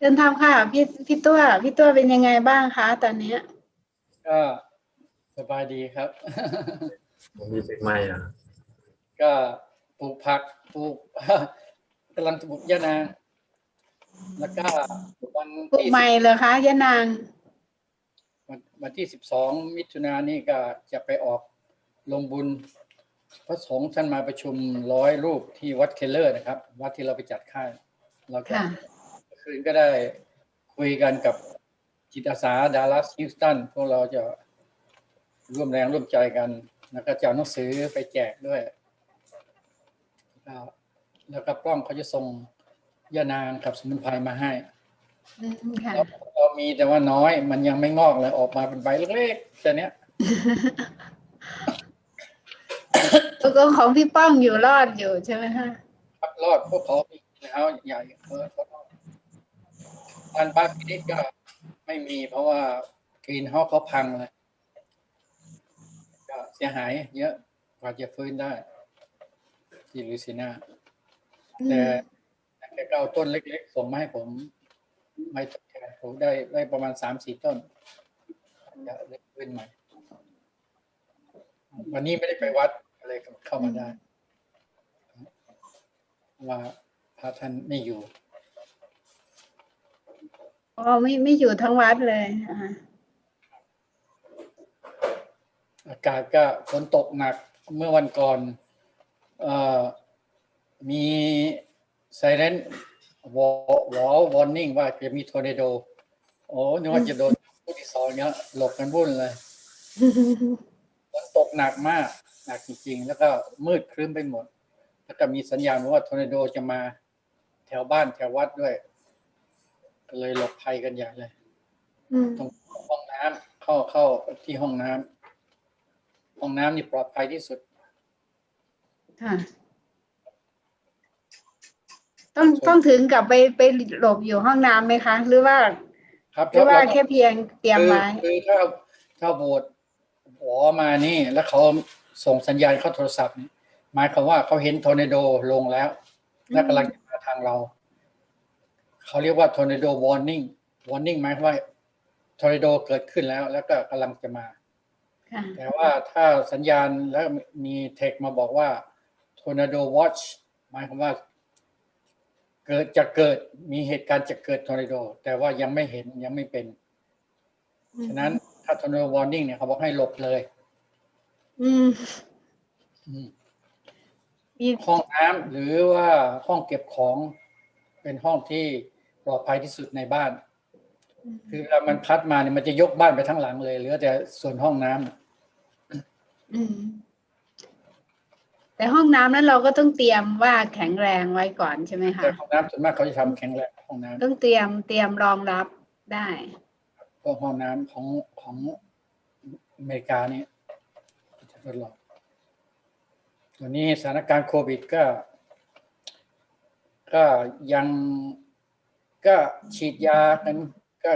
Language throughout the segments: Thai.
เชิญทำค่ะ พี่พี่ตัวพี่ตัวเป็นยังไงบ้างคะตอนเนี้ย ก็สบายดีครับ ผมมีเสียงไม่อะก็ปลูกผักปลูกกำลังจะปลูกยะนาง แล้วก็วันปลูกที่ใหม่เลยคะยะนาง วันวันที่สิบสองมิถุนายนนี่ก็จะไปออกลงบุญ พระสงฆ์ท่านมาประชุมร้อยรูปที่วัดเคลเลอร์นะครับ วัดที่เราไปจัดค่ายแล้วก็ ค่ะเมื่อ คืนก็ได้คุยกันกับจิตอาสาดัลลัสฮิวสตันพวกเราจะร่วมแรงร่วมใจกันแล้วก็จะเอาหนังสือไปแจกด้วย แล้วแล้วก็ป้องเขาจะส่งยานางกับสมุนไพรมาให้อืมค่ะแล้วเรามีแต่ว่าน้อยมันยังไม่งอกเลยออกมาเป็นใบเล็กๆแต่เนี้ยตกลงของพี่ป้องอยู่รอดอยู่ใช่ไหมคะครับรอดพวกเขามีแล้วใหญ่เออ เขารอดอันบ้านพินิจก็ไม่มีเพราะว่ากรีนเฮาเขาพังเลยก็เสียหายเยอะกว่าจะฟื้นได้ที่ลุยซินาอืแต่มแค่เอาต้นเล็กๆ ส่งมาให้ผม ไม่ตกใจผมได้ได้ประมาณสามสี่ต้นจะได้ฟื้นใหม่ วันนี้ไม่ได้ไปวัดอะไรเข้ามาได้ ว่าพระท่านไม่อยู่ อ๋อไม่ไม่อยู่ทั้งวัดเลยอากาศก็ฝนตกหนักเมื่อวันก่อนเอ่อมีไซเรนวอวอวอร์นิ่งว่าจะมีทอร์เนโด โอ้นึกว่าจะโดนผู้ที่สองเนี้ยหลบกันวุ่นเลยฝนตกหนักมาก หนักจริง ๆ แล้วก็มืดครึ้มไปหมด แล้วก็มีสัญญาณว่าทอร์เนโดจะมาแถวบ้านแถววัดด้วย เลยหลบภัยกันใหญ่เลยอืมตรงห้องน้ำเข้าเข้าที่ห้องน้ำห้องน้ำนี่ปลอดภัยที่สุด ค่ะ ต้องต้องถึงกับไปไปหลบอยู่ห้องน้ำไหมคะ หรือว่า ครับหรือว่าแล้วก็แค่เพียงเตรียมคือไว้คือถ้าถ้าโหวตหวอมานี่ แล้วเขาส่งสัญญาณเข้าโทรศัพท์นี่หมายความว่าเขาเห็นทอร์เนโดลงแล้วและกำลังจะมาทางเรา เขาเรียกว่าทอร์เนโดวอร์นิ่งวอร์นิ่งหมายความว่าทอร์เนโดเกิดขึ้นแล้วแล้วก็กำลังจะมาค่ะแต่ว่าถ้าสัญญาณแล้วมีเทคมาบอกว่า Tornado Watch หมายความว่า เกิดจะเกิดมีเหตุการณ์จะเกิดทอร์เนโด แต่ว่ายังไม่เห็นยังไม่เป็น ฉะนั้นถ้า Tornado Warning เนี่ยเขาบอกให้หลบเลย อืมอืมมีห้องน้ำหรือว่าห้องเก็บของเป็นห้องที่ป ลอดภัยที่สุดในบ้าน คือเวลามันพัดมาเนี่ยมันจะยกบ้านไปทั้งหลังเลยเหลือแต่ส่วนห้องน้ำอืมแต่ห้องน้ำนั้นเราก็ต้องเตรียมว่าแข็งแรงไว้ก่อนใช่ไหมคะแต่ห้องน้ำส่วนมากเขาจะทำแข็งแรงห้องน้ำต้องเตรียมเตรียมรองรับได้พวกห้องน้ำของของอเมริกาเนี่ยจะทดลองตัวนี้สถานการณ์โควิดก็ ก็ยัง ก็ฉีดยากันก็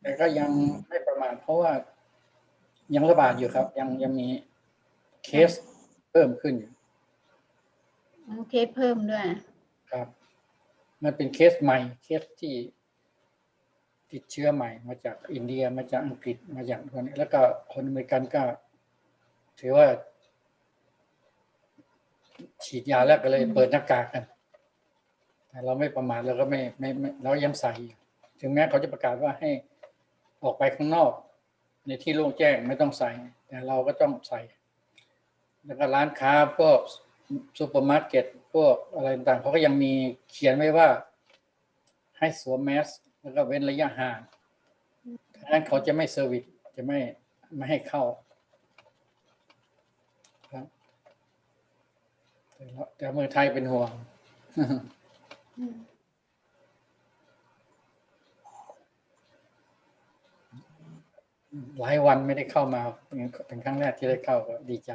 แต่ก็ยังไม่ประมาทเพราะว่ายังระบาดอยู่ครับ ยังยังมีเคสเพิ่มขึ้นอยู่โอเคเพิ่มด้วย ครับ มันเป็นเคสใหม่เคสที่ติดเชื้อใหม่มาจากอินเดียมาจากอังกฤษมาจากคนนี้แล้วก็คนอเมริกันก็ ถือว่า ฉีดยาแล้วก็เลยเปิดหน้ากากกันแต่ เราไม่ประมาทเราก็ไม่ไม่ไม่เรายังใส่ถึงแม้เขาจะประกาศว่าให้ออกไปข้างนอก ในที่โล่งแจ้งไม่ต้องใส่ แต่เราก็ต้องใส่ แล้วก็ร้านค้าพวกซูเปอร์มาร์เก็ตพวกอะไรต่างๆเขาก็ยังมีเขียนไว้ว่า ให้สวมแมสแล้วก็เว้นระยะห่างดังนั้นเขาจะไม่เซอร์วิสจะไม่ไม่ให้เข้าครับแต่เราแต่เมืองไทยเป็นห่วง หลายวันไม่ได้เข้ามา เป็นครั้งแรกที่ได้เข้าก็ดีใจ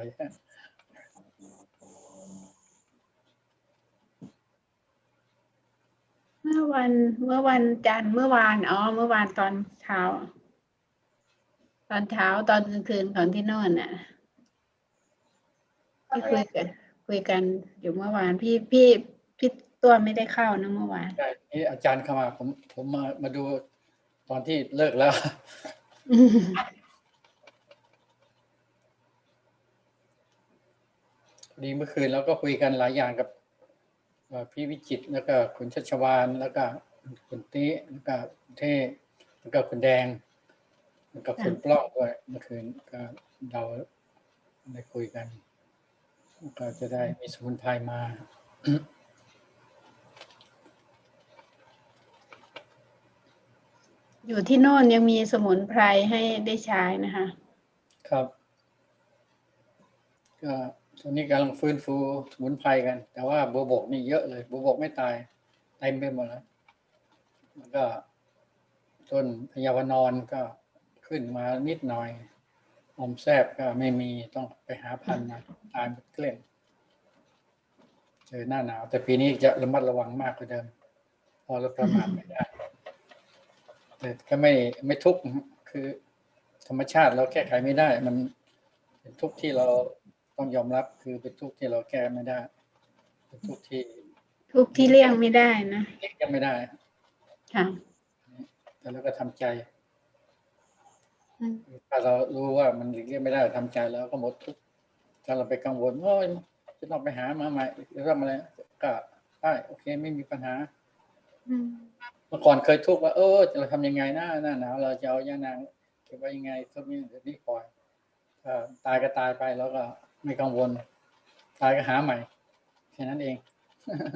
เมื่อวันเมื่อวันจันทร์เมื่อวานอ๋อเมื่อวานตอนเช้า ตอนเช้าตอนกลางคืนของที่โน่นน่ะที่คุยกันคุยกันอยู่เมื่อวานพี่พี่พี่ ตัวไม่ได้เข้านะเมื่อวานใช่นี่อาจารย์เข้ามาผมผมมามาดูตอนที่เลิกแล้วพอดีเมื่อคืนเราก็คุยกันหลายอย่างกับเอ่อพี่วิจิตรแล้วก็คุณชัชวานแล้วก็คุณติแล้วก็คุณเทพแล้วก็คุณแดง แล้วก็คุณปล้องด้วยเมื่อคืนก็เราได้คุยกัน ก็จะได้มีสมุนไพรมา อยู่ที่โน่นยังมีสมุนไพรให้ได้ใช้นะคะ ครับก็ตอนนี้กำลังฟื้นฟูสมุนไพรกัน แต่ว่าบัวบกนี่เยอะเลยบัวบกไม่ตายเต็มไปหมดแล้วแล้วก็ต้นพญาวนอนก็ขึ้นมานิดหน่อยอมแซบก็ไม่มีต้องไปหาพันธุ์มาตายหมดเกลี้ยงเจอหน้าหนาว แต่ปีนี้จะระมัดระวังมากกว่าเดิม พอเราประมาทไม่ได้ แต่ก็ไม่ไม่ทุกข์นะฮะคือธรรมชาติเราแก้ไขไม่ได้ มันเป็นทุกข์ที่เราต้องยอมรับคือเป็นทุกข์ที่เราแก้ไม่ได้ เป็นทุกข์ที่ ทุกที่เลี่ยงไม่ได้นะเลี่ยงไม่ได้ค่ะแต่เราก็ทำใจอืมถ้าเรารู้ว่ามันหลีกเลี่ยงไม่ได้ทำใจแล้วก็หมดทุกข์ถ้าเราไปกังวลโอ้ยจะต้องไปหามาใหม่หรือว่าอะไรก็ได้โอเค ไม่มีปัญหา อืมเมื่อก่อนเคยทุกข์ว่า เออจะเราทำยังไงหน้าหน้าหนาวเราจะเอายานางเก็บไว้ยังไงก็มีเดี๋ยวนี้ปล่อยถ้าตายก็ตายไปแล้วก็ไม่กังวล ตายก็หาใหม่แค่นั้นเอง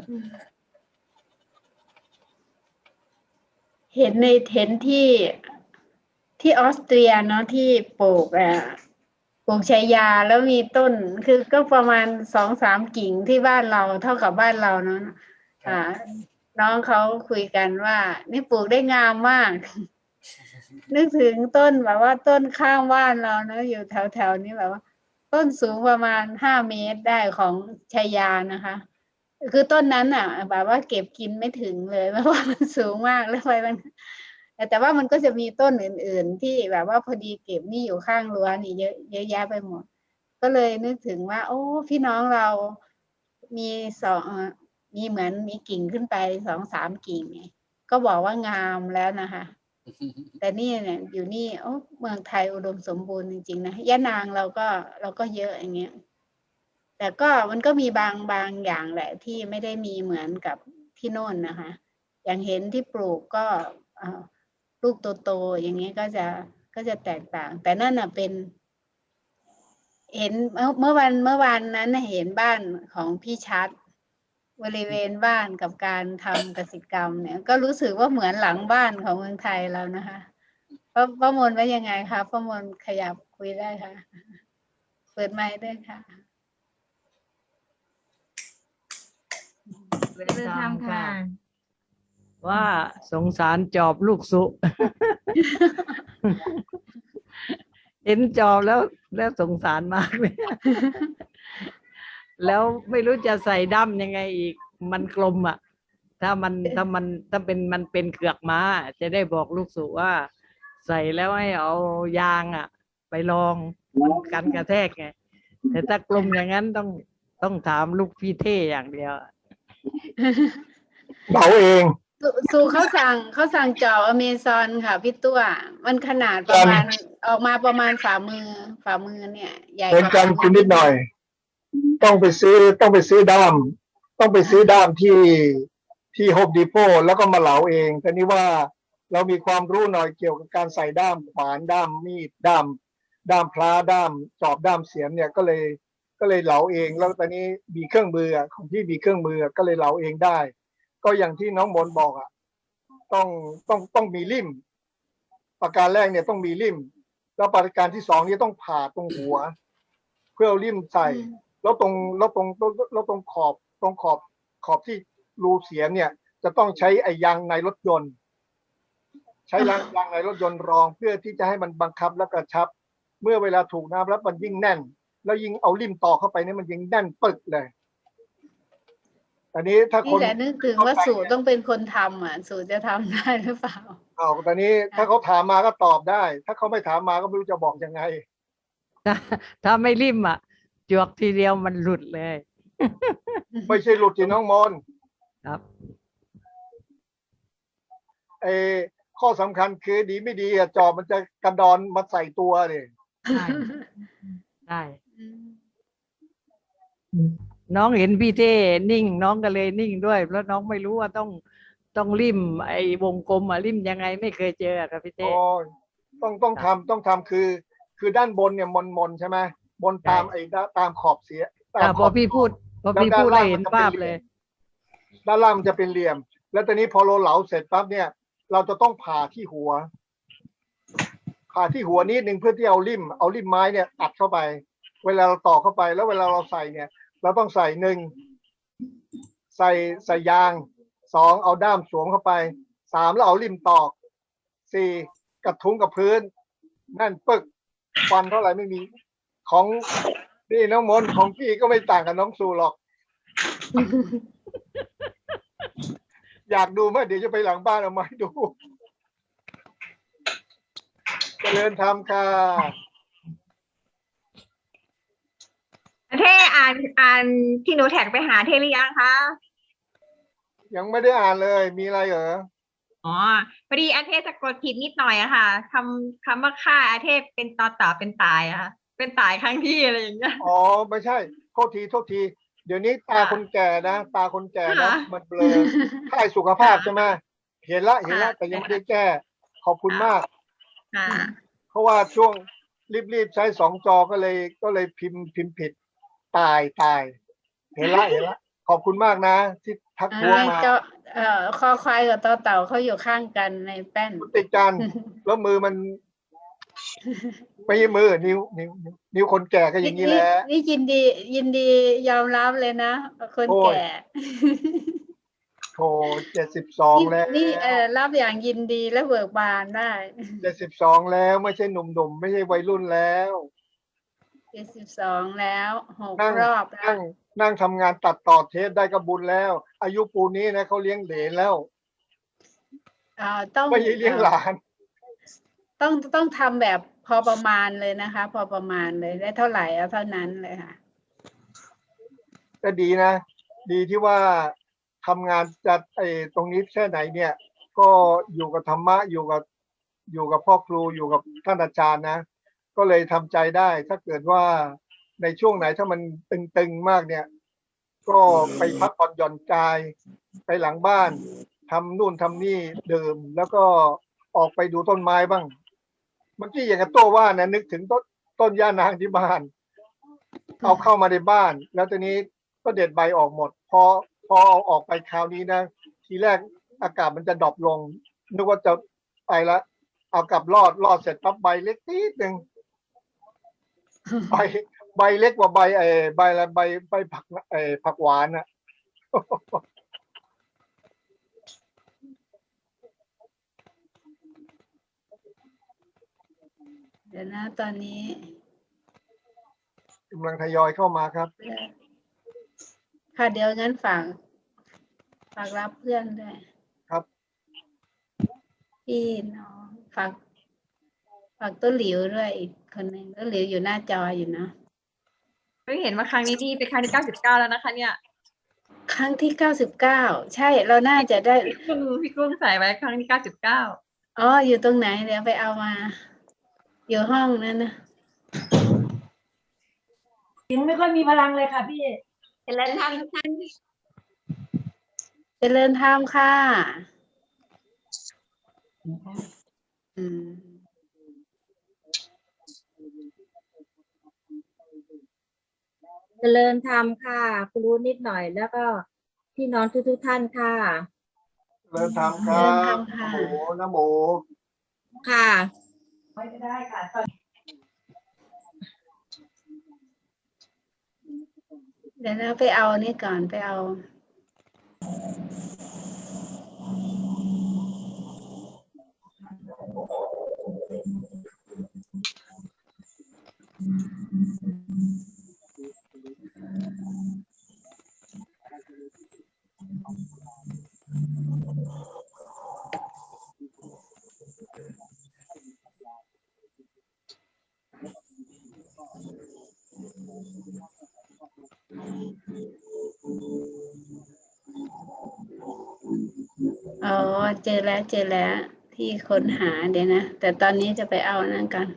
อืมเห็นในเห็นที่ที่ออสเตรียเนาะที่ปลูกอะปลูกชายาแล้วมีต้น คือก็ประมาณสองสามกิ่งที่บ้านเราเท่ากับบ้านเราเนาะอ่า น้องเขาคุยกันว่า นี่ปลูกได้งามมาก นึกถึงต้นแบบว่าต้นข้างบ้านเรานะอยู่แถวแถวๆนี้แบบว่า ต้นสูงประมาณห้าเมตรได้ของชายานะคะ คือต้นนั้นอะแบบว่าเก็บกินไม่ถึงเลยเพราะว่ามันสูงมากแล้วไปมันแต่แต่ว่ามันก็จะมีต้นอื่น ๆ ที่แบบว่าพอดีเก็บนี่อยู่ข้างรั้วนี่เยอะเยอะแยะไปหมด ก็เลยนึกถึงว่า โอ้ พี่น้องเรามีสองเอ่อ มีเหมือนมีกิ่งขึ้นไปสองสามกิ่งเนี่ยก็บอกว่างามแล้วนะคะ แต่นี่เนี่ยอยู่นี่โอ้เมืองไทยอุดมสมบูรณ์จริงๆนะยะนางเราก็เราก็เยอะอย่างเงี้ยแต่ก็มันก็มีบางบางอย่างแหละ ที่ไม่ได้มีเหมือนกับที่โน่นนะคะ อย่างเห็นที่ปลูกก็เอ่อลูกโตๆอย่างเงี้ยก็จะก็จะแตกต่าง แต่นั่นน่ะเป็น เห็นเมื่อเมื่อวันเมื่อวานนั้นน่ะเห็นบ้านของพี่ชัด บริเวณบ้านกับการทำกสิกรรมเนี่ย ก็รู้สึกว่าเหมือนหลังบ้านของเมืองไทยเรานะคะป้าป้ามนว่ายังไงคะป้ามนขยับคุยได้ค่ะ เปิดไมค์ด้วยค่ะเดินทางค่ะ ว่าสงสารจอบลูกสุ เห็นจอบแล้วแล้วสงสารมากเลย แล้วไม่รู้จะใส่ด้ำยังไงอีก มันกลมอะ ถ้ามันถ้ามันถ้าเป็นมันเป็นเกือกม้า จะได้บอกลูกสุว่า ใส่แล้วให้เอายางอะ ไปลองมันกันกระแทกไงแต่ถ้ากลมอย่างนั้นต้องต้องถามลูกพี่เท่อย่างเดียวเบาเองสูสูเขาสั่งเขาสั่งจออเมซอนค่ะพี่ตัว มันขนาดประมาณออกมาประมาณฝ่ามือฝ่ามือเนี่ย ใหญ่เหมือนว่ากันคุณนิดหน่อย ต้องไปซื้อต้องไปซื้อด้าม ต้องไปซื้อด้ามที่ที่โฮมดีโปแล้วก็มาเหลาเองแต่นี่ว่าเรามีความรู้หน่อยเกี่ยวกับการใส่ด้ามขวานด้ามมีดด้ามด้ามพลาด้ามจอบด้ามเสียมเนี่ยก็เลยก็เลยเหลาเอง แล้วตอนนี้มีเครื่องมือของที่มีเครื่องมือก็เลยเหลาเองได้ ก็อย่างที่น้องมนบอกอะต้องต้องต้องมีลิ่มประการแรกเนี่ยต้องมีลิ่มแล้วประการที่สองนี่ต้องผ่าตรงหัว เพื่อเอาลิ่มใส่ แล้วตรงแล้วตรงแล้วตรงขอบตรงขอบขอบที่รูเสียมเนี่ย จะต้องใช้ไอ้ยางในรถยนต์ ใช้ยางยางในรถยนต์รองเพื่อที่จะให้มันบังคับและกระชับ เมื่อเวลาถูกน้ำแล้วมันยิ่งแน่น แล้วยิ่งเอาลิ่มต่อเข้าไปเนี่ยมันยิ่งแน่นปึกเลยอันนี้ถ้าคนี่นแหละนึกถึงว่าสูต้องเป็นคนทำอะ สูจะทำได้หรือเปล่าเอาตอนนี้ถ้าเขาถามมาก็ตอบได้ ถ้าเขาไม่ถามมาก็ไม่รู้จะบอกยังไงถ้าถ้าไม่ริมอะ จวกทีเดียวมันหลุดเลย ไม่ใช่หลุดที่น้องมนครับเออข้อสำคัญคือดีไม่ดีอะจอบมันจะกระดอนมาใส่ตัวเนี่ยใช่ใช่น้องเห็นพี่เท่นิ่ง น้องก็เลยนิ่งด้วย เพราะน้องไม่รู้ว่าต้องต้องริม ไอ้วงกลมอะริมยังไงไม่เคยเจออะครับพี่เต้โอ้ยต้องต้องทำต้องทำคือ คือด้านบนเนี่ยมนมนๆใช่ไหม บนตามใช่ไอ้ด้านตามขอบเสียตาอะมพขออบพี่พูดพอพี่แล้วด้านพูดได้ล่างเห็นมันจะเป็นภาพเหลี่เลยยมด้านล่างมันจะเป็นเหลี่ยม แล้วตอนนี้พอเราเหลาเสร็จปั๊บเนี่ย เราจะต้องผ่าที่หัว ผ่าที่หัวนิดนึงเพื่อที่เอาริมเอาริมไม้เนี่ยอัดเข้าไป เวลาเราตอกเข้าไป แล้วเวลาเราใส่เนี่ย เราต้องใส่หนึ่งใส่ใส่ยางสองเอาด้ามสวมเข้าไปสามแล้วเอาริมตอกสี่กระทุ้งกับพื้น นั่นปึกฟันเท่าไหร่ไม่มี ของนี่น้องมนต์ของพี่ก็ไม่ต่างกับน้องสูหรอก อยากดูไหมเดี๋ยวจะไปหลังบ้านเอามาให้ดูเจริญธรรมค่ะเท่อ่านอ่านที่หนูแท็กไปหาเท่หรือยังคะยังไม่ได้อ่านเลยมีอะไรเหรออ๋อพอดีอาเทศสะกดผิดนิดหน่อยอะค่ะคำคำว่าฆ่าอาเทศเป็นตอต่อเป็นตายอะค่ะ เป็นตายครั้งที่อะไรอย่างเงี้ย อ๋อไม่ใช่โทษทีโทษที เดี๋ยวนี้ตาค่ะคนแก่นะตาคนแก่นะค่ะ มันเบลอค่ายสุขภาพใช่ไหมเห็นละเห็นละค่ะแต่ยังไม่ได้แก้ขอบคุณมาก ค่ะ เพราะว่าช่วงรีบๆใช้สองจอก็เลยก็เลยพิมพ์พิมพ์ผิดตายตาย เห็นละเห็นละขอบคุณมากนะ ที่ทักอ่าท้วงในมาเจ้าเอ่อคอควายกับต่อเต่าเขาอยู่ข้างกันในแป้น ติดกัน แล้วมือมัน ไม่ใช่มือนิ้วนิ้วนิ้วนิ้วคนแก่ก็อย่างนี้แหละนี่ยินดี ยินดียอมรับเลยนะคนโอ้ยแก่โถเจ็ดสิบสองนี่แล้วนี่เออรับอย่างยินดีและเบิกบานได้เจ็ดสิบสองแล้วไม่ใช่หนุ่มๆไม่ใช่วัยรุ่นแล้วเจ็ดสิบสองแล้วหกนั่งรอบแล้นั่วงนั่งทำงานตัดต่อเทปได้ก็บุญแล้ว อายุปูนี้นะเขาเลี้ยงเหลนแล้วเอ่อต้องไม่ใช่เลี้ยงหลาน ต้องต้องทำแบบพอประมาณเลยนะคะ พอประมาณเลยได้เท่าไหร่เอาเท่านั้นเลยค่ะ ก็ดีนะ ดีที่ว่าทำงานจัดไอ้ตรงนี้แค่ไหนเนี่ย ก็อยู่กับธรรมะอยู่กับอยู่กับพ่อครูอยู่กับท่านอาจารย์นะ ก็เลยทำใจได้ ถ้าเกิดว่าในช่วงไหนถ้ามันตึงๆมากเนี่ย ก็ไปพักผ่อนหย่อนกาย ไปหลังบ้านทำนู่นทำนี่เดื่มแล้วก็ออกไปดูต้นไม้บ้าง เมื่อกี้อย่างกับตัวว่านะนึกถึงต้นต้นย่านางที่บ้าน เอาเข้ามาในบ้าน แล้วตอนนี้ก็เด็ดใบออกหมด พอพอเอาออกไปคราวนี้นะ ทีแรกอากาศมันจะดรอปลง นึกว่าจะไปละเอากลับรอดรอดเสร็จปั๊บใบเล็กนิดหนึ่งใบใบเล็กกว่าใบไอ้ใบอะไรใบใบผักไอ้ผักหวานอะ ดี๋ยวนะตอนนี้กำลังทยอยเข้ามาครับ ค่ะเดี๋ยวงั้นฝากฝากรับเพื่อนด้วยครับ พี่น้องฝากฝากต้นหลิวด้วยอีกคนหนึ่งต้นหลิวอยู่หน้าจออยู่เนาะไม่เห็นว่าครั้งนี้นี่เป็นครั้งที่เก้าสิบเก้าแล้วนะคะ เนี่ย ครั้งที่เก้าสิบเก้าใช่เราน่าจะได้พี่กุ้งพี่กุ้งใส่ไว้ครั้งที่เก้าสิบเก้าอ๋ออยู่ตรงไหนเดี๋ยวไปเอามา อยู่ห้องนั้นนะเสียงไม่ค่อยมีพลังเลยค่ะพี่เป็นแล้วท่านท่านเจริญธรรมค่ะ อืม เจริญธรรมค่ะคุณรู้นิดหน่อยแล้วก็พี่น้องทุกๆท่านค่ะ เริ่มทำครับเริ่มทำค่ะ โอ้โหนะโม ค่ะ ไม่ได้ค่ะตอนเดี๋ยวเราไปเอานี่ก่อนไปเอา อ๋อ เจอแล้วเจอแล้วที่ค้นหาเดี๋ยวนะ แต่ตอนนี้จะไปเอานั่นกัน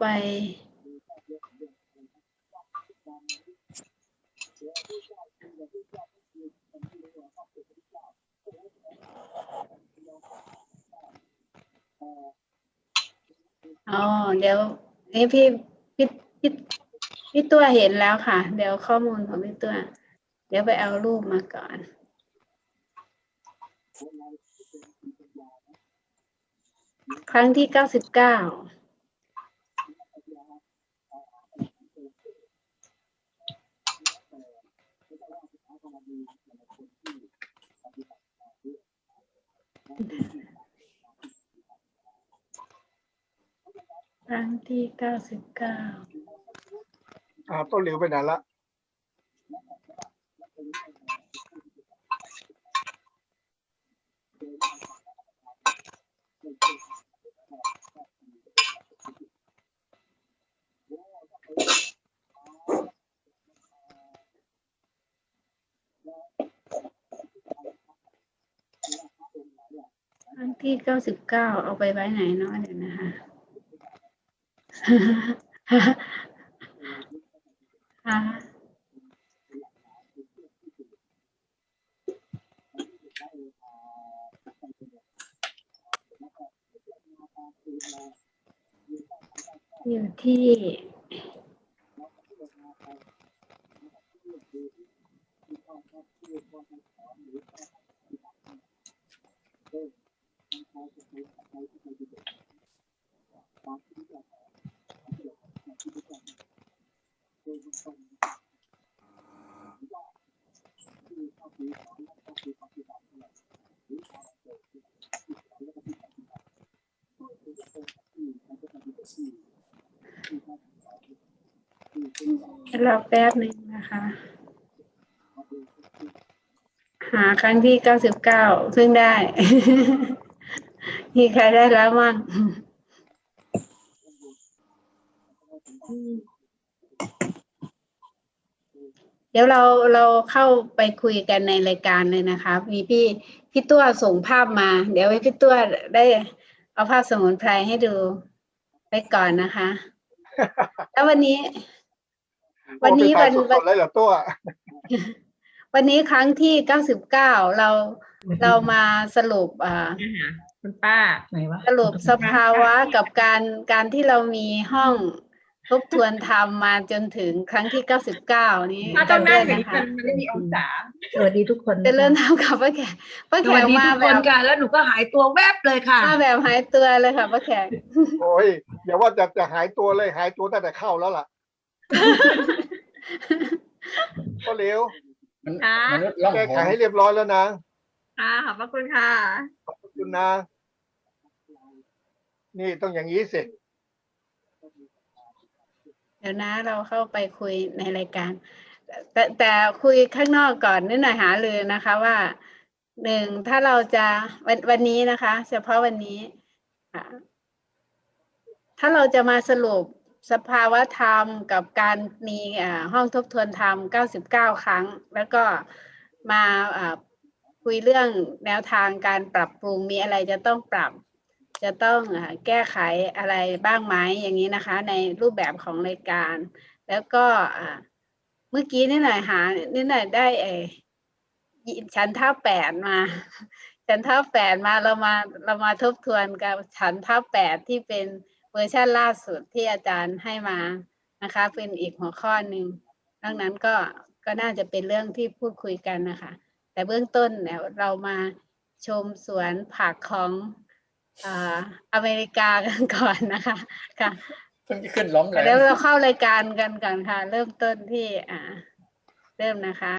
ไป อ๋อ เดี๋ยวนี่พี่พี่พี่พี่ตัวเห็นแล้วค่ะ เดี๋ยวข้อมูลของพี่ตัว เดี๋ยวไปเอารูปมาก่อนครั้งที่เก้าสิบเก้า ครั้งที่เก้าสิบเก้าอ่าต้นเหลิวไปไหนละ ครั้งที่ เก้าสิบเก้าเอาไปไว้ไหนเนาะเดี๋ยวนะคะค่ะอยู่ที่ รอแป๊บหนึ่งนะคะ หาครั้งที่เก้าสิบเก้าซึ่งได้ มีใครได้แล้วมั่งเดี๋ยวเราเราเข้าไปคุยกันในรายการเลยนะคะ มีพี่พี่ตัวส่งภาพมา เดี๋ยวให้พี่ตัวได้เอาภาพสมุนไพรให้ดูไปก่อนนะคะ แล้ววันนี้ วันนี้โอ้วัไปนถ่ายสดๆเลยเหรอตัว วันนี้ครั้งที่เก้าสิบเก้าเราเรามาสรุปอ่า คุณป้าไหนวะสรุปสภาวะกับการการที่เรามีห้องทบทวนธรรมมาจนถึงครั้งที่เก้าสิบเก้านี้ป้าต้องนั่งอกัย่างนนี้ด้วยมันมันไม่มีองศาสวัสดีทุกคนจะเริ่มทำกับป้าแขกป้าสแขวัสกดีมาทุกแบคนบค่ะแล้วหนูก็หายตัวแวบเลยค่ะมาแบบหายตัวเลยค่ะป้าแขกโอ้ยอย่าว่าจะจะหายตัวเลยหายตัวตั้งแต่เข้าแล้วล่ะก็เร็วมันค่ะมนุษย์ล่องแก้หไขนให้เรียบร้อยแล้วนะค่ะขอบพระคุณค่ะขอบคุณนะ นี่ต้องอย่างนี้สิเดี๋ยวนะเราเข้าไปคุยในรายการ แต่แต่คุยข้างนอกก่อนนิดหน่อยหาเลยนะคะว่าหนึ่งถ้าเราจะวันวันนี้นะคะ เฉพาะวันนี้ถ้าเราจะมาสรุปสภาวะธรรมกับการมีอ่าห้องทบทวนธรรม 99 ครั้ง แล้วก็มาอ่าคุยเรื่องแนวทางการปรับปรุงมีอะไรจะต้องปรับ จะต้องแก้ไขอะไรบ้างไหมอย่างนี้นะคะ ในรูปแบบของรายการ แล้วก็เมื่อกี้นี่หน่อยหานี่หน่อยได้เออชั้นท่าแปดมาชั้นท่าแปดมาเรามาเรามาทบทวนกับชั้นท่าแปดที่เป็นเวอร์ชันล่าสุดที่อาจารย์ให้มานะคะ เป็นอีกหัวข้อหนึ่งดังนั้นก็ก็น่าจะเป็นเรื่องที่พูดคุยกันนะคะ แต่เบื้องต้นเนี่ยเรามาชมสวนผักของ อ่าอเมริกากันก่อนนะคะค่ะเพิ่งจะขึ้นล้อมแหลเดี๋ยวมเราเข้ารายการกันก่อนค่ะ เริ่มต้นที่อ่า เริ่มนะคะ